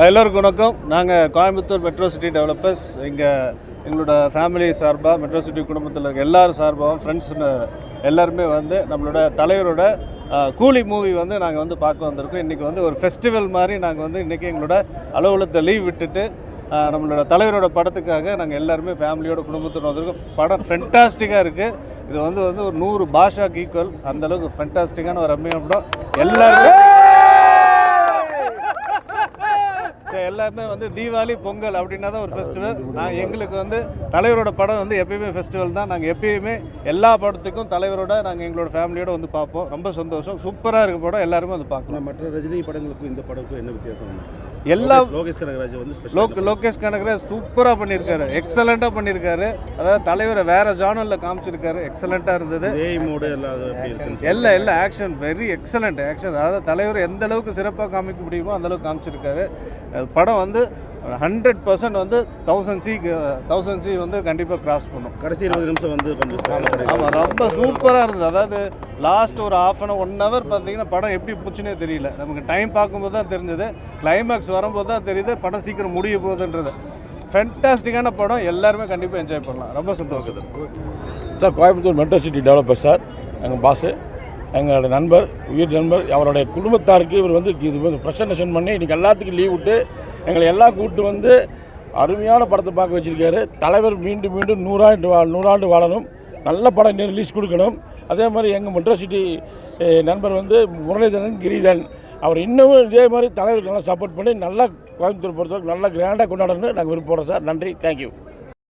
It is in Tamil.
எல்லோருக்கும் வணக்கம். நாங்கள் கோயம்புத்தூர் மெட்ரோ சிட்டி டெவலப்பர்ஸ் இங்கே எங்களோட ஃபேமிலி சார்பாக மெட்ரோ சிட்டி குடும்பத்தில் இருக்க எல்லாரும் சார்பாகவும் ஃப்ரெண்ட்ஸ் எல்லாருமே வந்து நம்மளோட தலைவரோட கூலி மூவி வந்து நாங்கள் வந்து பார்க்க வந்திருக்கோம். இன்றைக்கி வந்து ஒரு ஃபெஸ்டிவல் மாதிரி நாங்கள் வந்து இன்றைக்கி எங்களோட அலுவலகத்தை லீவ் விட்டுட்டு நம்மளோட தலைவரோட படத்துக்காக நாங்கள் எல்லாருமே ஃபேமிலியோட குடும்பத்தோட வந்திருக்கோம். படம் ஃபென்டாஸ்டிக்காக இருக்குது இது வந்து வந்து ஒரு நூறு பாஷாக்கு ஈக்குவல் அந்தளவுக்கு ஃபென்டாஸ்டிக்கான ஒரு அம்மையான படம். எல்லாருமே சரி, எல்லாமே வந்து தீபாவளி பொங்கல் அப்படின்னா தான் ஒரு ஃபெஸ்டிவல் நான் எங்களுக்கு வந்து தலைவரோட படம் வந்து எப்பயுமே ஃபெஸ்டிவல் தான். நாங்கள் எப்பயுமே எல்லா படத்துக்கும் தலைவரோட நாங்கள் எங்களோட ஃபேமிலியோட வந்து பார்ப்போம். ரொம்ப சந்தோஷம். சூப்பராக இருக்க படம் எல்லாருமே வந்து பார்க்கலாம். மற்ற ரஜினி படங்களுக்கும் இந்த படத்துக்கும் என்ன வித்தியாசம்? எல்லா லோகேஷ் கனகராஜ் வந்து லோக் லோகேஷ் கனகராஜ் சூப்பராக பண்ணியிருக்காரு. எக்ஸலண்ட்டாக பண்ணியிருக்காரு. அதாவது தலைவரை வேறு ஜானலில் காமிச்சிருக்காரு. எக்ஸலண்ட்டாக இருந்தது. எல்லாம் எல்லாம் ஆக்ஷன் வெரி எக்ஸலண்ட் ஆக்ஷன் அதாவது தலைவர் எந்த அளவுக்கு சிறப்பாக காமிக்க முடியுமோ அந்த அளவுக்கு காமிச்சிருக்காரு. படம் வந்து ஹண்ட்ரட் பர்சன்ட் வந்து தௌசண்ட் சி தௌசண்ட் சி வந்து கண்டிப்பாக கிராஸ் பண்ணும். கடைசி இருபது நிமிஷம் வந்து கொஞ்சம் ஆமாம் ரொம்ப சூப்பராக இருந்தது. அதாவது லாஸ்ட் ஒரு ஆஃப் அன் ஒன் ஹவர் பார்த்தீங்கன்னா படம் எப்படி போச்சுன்னே தெரியல. நமக்கு டைம் பார்க்கும்போது தான் தெரிஞ்சது. கிளைமேக்ஸ் வரும்போது தான் தெரியுது. படம் சீக்கிரம் முடிய போகுதுன்றது. ஃபென்டாஸ்டிக்கான படம். எல்லாருமே கண்டிப்பாக என்ஜாய் பண்ணலாம். ரொம்ப சந்தோஷம். Sir Coimbatore metro city developer sir. எங்கள் பாஸு எங்களோட நண்பர் உயிர் நண்பர் அவருடைய குடும்பத்தாருக்கு இவர் வந்து இது வந்து ப்ரெசன்டேஷன் பண்ணி இன்றைக்கி எல்லாத்துக்கும் லீவ் விட்டு எங்களை எல்லாம் கூப்பிட்டு வந்து அருமையான படத்தை பார்க்க வச்சுருக்காரு. தலைவர் மீண்டும் மீண்டும் நூறாண்டு வா நூறாண்டு வாழணும். நல்ல படம் ரிலீஸ் கொடுக்கணும். அதே மாதிரி எங்கள் மெட்ரோ சிட்டி நண்பர் வந்து முரளிதரன் கிரிதன் அவர் இன்னமும் இதே மாதிரி தலைவருக்கு நல்லா சப்போர்ட் பண்ணி நல்லா கோயம்புத்தூர் பொறுத்தவரைக்கும் நல்லா கிராண்டாக கொண்டாடணும்னு நாங்கள் விருப்பப்படுறோம் சார். நன்றி. தேங்க்யூ